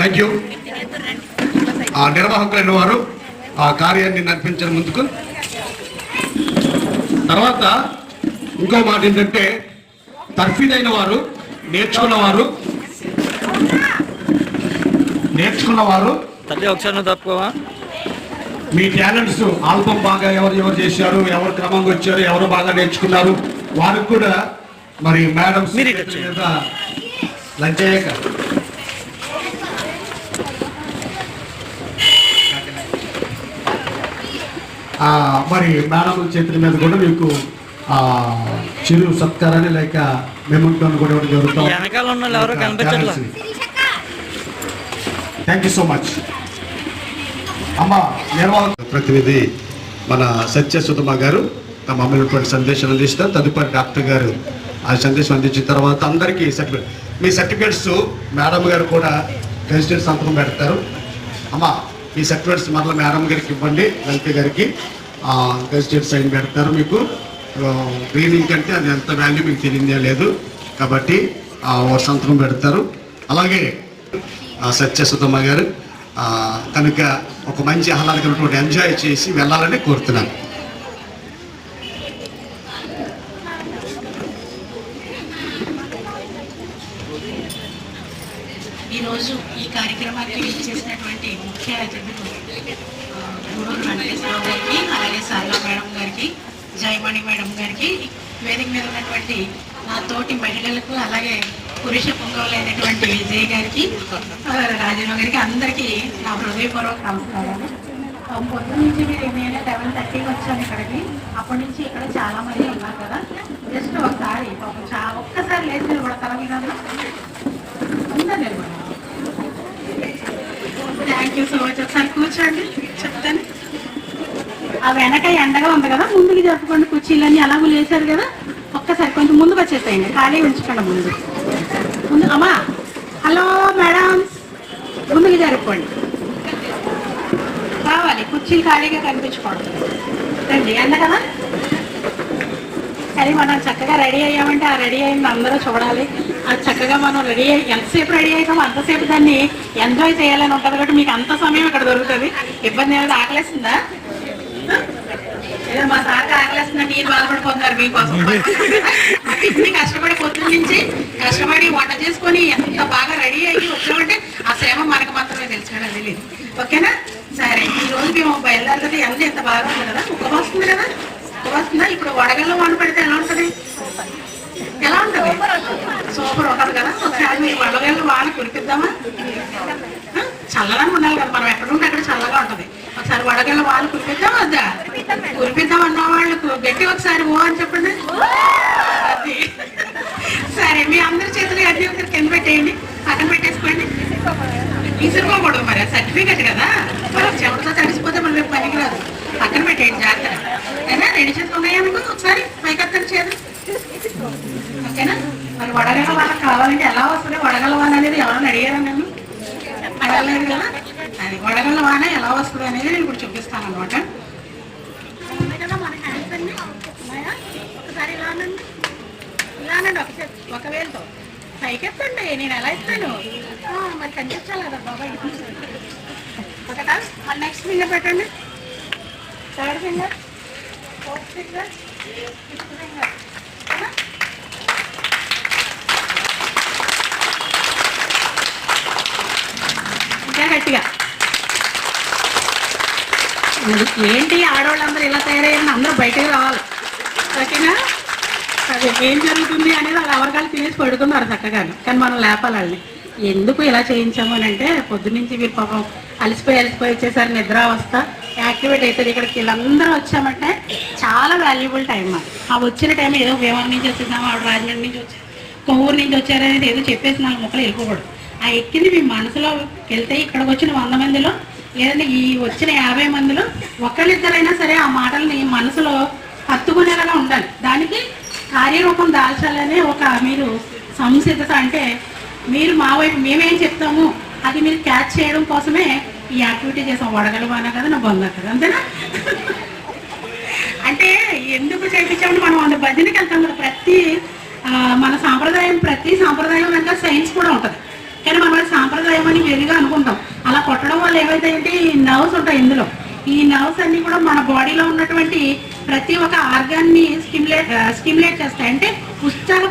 Thank you ఆ నిర్వాహకులైన వారు ఆ కార్యాన్ని నడిపించడం ముందుకు. తర్వాత ఇంకో మాట ఏంటంటే తర్ఫీదైన వారు నేర్చుకున్న వారు నేర్చుకున్న వారు తల్లి ఒకసారి తప్పుకోవా? మీ టాలెంట్స్ ఆల్బమ్ బాగా ఎవరు ఎవరు చేశారు ఎవరు క్రమంగా వచ్చారు ఎవరు బాగా నేర్చుకున్నారు వారికి కూడా మరి మేడం. లంచ్ అయ్యాక మరి మేడం చేతుల మీద కూడా మీకు ఆ, చిరు సత్కారాన్ని లేక మెమంటోని కూడా ఇవ్వడం జరుగుతాం థ్యాంక్ యూ సో మచ్ అమ్మ నిర్వాహక ప్రతినిధి మన సత్య సుధమ గారు తమ అమ్మినటువంటి సందేశం అందిస్తారు. తదుపరి డాక్టర్ గారు ఆ సందేశం అందించిన తర్వాత అందరికీ సర్టిఫికేట్ మీ సర్టిఫికేట్స్ మేడం గారు కూడా ప్రెసిడెంట్ సంతకం పెడతారు. అమ్మ ఈ సర్టిఫికేట్స్ మరలా మేడం గారికి ఇవ్వండి వెంకయ్య గారికి. ప్రెసిడెంట్ సైన్ పెడతారు మీకు. గ్రీనింగ్ కంటే అది ఎంత వాల్యూ మీకు తెలియదే లేదు. కాబట్టి ఆ, సంతకం పెడతారు. అలాగే ఆ, గారు కనుక ఒక మంచి ఆహ్లాదకరమైనటువంటి ఎంజాయ్ చేసి వెళ్ళాలని కోరుతున్నాను. ఈరోజు ఈ కార్యక్రమానికి చేసినటువంటి ముఖ్య అతిథులు ఆ, గూడూరు జయమణి మేడం గారికి వేదిక మీద ఉన్నటువంటి నా తోటి మహిళలకు అలాగే పురుష పొంగవులైనటువంటి విజయ్ గారికి ఆ, రాజీవ్ గారికి అందరికీ నా హృదయపూర్వక నమస్కారాలు. ఆ, పొద్దున్న నుంచి మీరు నేను లెవెన్ థర్టీకి వచ్చాను ఇక్కడికి. అప్పటి నుంచి ఇక్కడ చాలా మంది ఉన్నారు కదా. జస్ట్ ఒకసారి ఒక్కసారి లేచి నిలబడతారా మీరు థ్యాంక్ యూ సో మచ్ ఒకసారి కూర్చోండి చెప్తాను. ఆ వెనక ఎండగా ఉంది కదా ముందు జరుపుకోండి కుర్చీలన్నీ అలాగూ లేచారు కదా ఒక్కసారి కొంచెం ముందుకు వచ్చేసేయండి. ఖాళీ ఉంచుకోండి ముందు. ముందు అమ్మా హలో మేడం. ముందుకు జరుపుకోండి. కావాలి కుర్చీలు ఖాళీగా కనిపించకూడదు రండి ఎండ కదా? కానీ మనం చక్కగా రెడీ అయ్యామంటే ఆ రెడీ అయింది అందరూ చూడాలి. అది చక్కగా మనం రెడీ అయ్యి ఎంతసేపు రెడీ అవుతామో అంతసేపు దాన్ని ఎంజాయ్ చేయాలని ఉంటుంది కాబట్టి మీకు అంత సమయం ఇక్కడ దొరుకుతుంది. ఇబ్బంది ఏమైనా ఆకలేసిందా? మా సార్ ఆకలేస్తుందా మీరు బాధపడిపోతున్నారు మీకోసం. ఇన్ని కష్టపడి పొద్దు నుంచి కష్టపడి వంట చేసుకొని ఎంత బాగా రెడీ అయ్యి వచ్చామంటే ఆ శ్రమ మనకు మాత్రమే తెలుసు కదా తెలియదు ఓకేనా? సరే ఈ రోజు మేము బయలుదేరుతుంది ఎంత ఎంత బాగా ఉంది కదా? ఉక్క వస్తుంది కదా? ఉక్క వస్తుందా? ఇప్పుడు వడగల్లో వంట పెడితే ఎలా ఉంటుంది? ఎలా ఉంటుంది? సూపర్ ఉంటుంది కదా? ఒకసారి మీరు వడగల్లో వాళ్ళు కురిపిద్దామా? చల్లగా ఉండాలి కదా? మనం ఎక్కడ ఉంటే అక్కడ చల్లగా ఉంటుంది. ఒకసారి వడగల్ల వాళ్ళు కురిపిద్దాం వద్దా? కురిపిద్దాం అన్న వాళ్ళకు. గట్టి ఒకసారి ఓ అని చెప్పండి. సరే మీ అందరి చేతులు అన్ని ఒకసారి కింద పెట్టేయండి. పక్కన పెట్టేసుకోండి. విసురుకోకూడదు మరి సర్టిఫికెట్ కదా. మనం చెమటతో తడిసిపోతే మనం రేపు పనికిరాదు పక్కన పెట్టేయండి జాగ్రత్త అయినా రెండు చేతులు ఉన్నాయనుకో ఒకసారి పైకెత్తండి చేతులు. ఓకేనా? మరి వడగల వాళ్ళకి కావాలంటే ఎలా వస్తుంది? వడగల వాన అనేది ఎవరైనా అడిగారా నన్ను? అడగలేదు కదా? అది వడగల వాన ఎలా వస్తుంది అనేది నేను ఇప్పుడు చూపిస్తాను అనమాట. ఒకసారి ఇలా అనండి ఇలా అనండి ఒక చేతి ఒక వేలుతో నేను ఎలా ఇస్తాను మరి కనిపించాలి కదా బాబాయ్. ఒకటా? మళ్ళీ నెక్స్ట్ ఫింగర్ పెట్టండి. Third finger fourth finger fifth finger ఇంకా గట్టిగా మరి ఏంటి ఆడవాళ్ళందరూ ఇలా తయారయ్యారని అందరూ బయటకు రావాలి. ఓకేనా అది ఏం జరుగుతుంది అనేది వాళ్ళు ఎవరికాలు తినేసి పడుకున్నారు చక్కగా కానీ మనం లేపాలి వాళ్ళని ఎందుకు ఇలా చేయించాము అని అంటే పొద్దునుంచి మీరు పాపం అలసిపోయి అలసిపోయి వచ్చేసరి నిద్రావస్థ యాక్టివేట్ అవుతుంది ఇక్కడికి వీళ్ళందరూ వచ్చామంటే చాలా వాల్యుబుల్ టైం మాకు. ఆ వచ్చిన టైం ఏదో భీమవరం నుంచి వచ్చేసాము ఆవిడ రాజమండ్రి నుంచి వచ్చారు కొవ్వూరు నుంచి వచ్చారనేది ఏదో చెప్పేసి నాలుగు మొక్కలు వెళ్ళిపోకూడదు ఆ ఎక్కింది మీ మనసులో వెళ్తే ఇక్కడికి వచ్చిన వంద మందిలో ఏదంటే ఈ వచ్చిన యాభై మందిలో ఒకళ్ళిద్దరైనా సరే ఆ మాటల్ని మనసులో హత్తుకునేలాగా ఉండాలి. దానికి కార్యరూపం దాల్చాలనే ఒక మీరు సంసిద్ధత అంటే మీరు మా వైపు మేమేం చెప్తాము అది మీరు క్యాచ్ చేయడం కోసమే ఈ యాక్టివిటీ చేసాం. వడగలవానా కదా నా బొంద కదా అంతేనా? అంటే ఎందుకు చేయించామంటే మనం వంద భజనకి వెళ్తాం కదా ప్రతి మన సాంప్రదాయం ప్రతి సాంప్రదాయం వెనక సైన్స్ కూడా ఉంటుంది. కానీ మన సాంప్రదాయం అని తెలియదు అనుకుంటాం. అలా కొట్టడం వల్ల ఏమైతే నర్వ్స్ ఉంటాయి ఇందులో. ఈ నర్వ్స్ అన్ని కూడా మన బాడీలో ఉన్నటువంటి ప్రతి ఒక్క ఆర్గాన్ని స్టిమ్యులేట్ స్టిమ్యులేట్ చేస్తాయి. అంటే ఉత్సాహ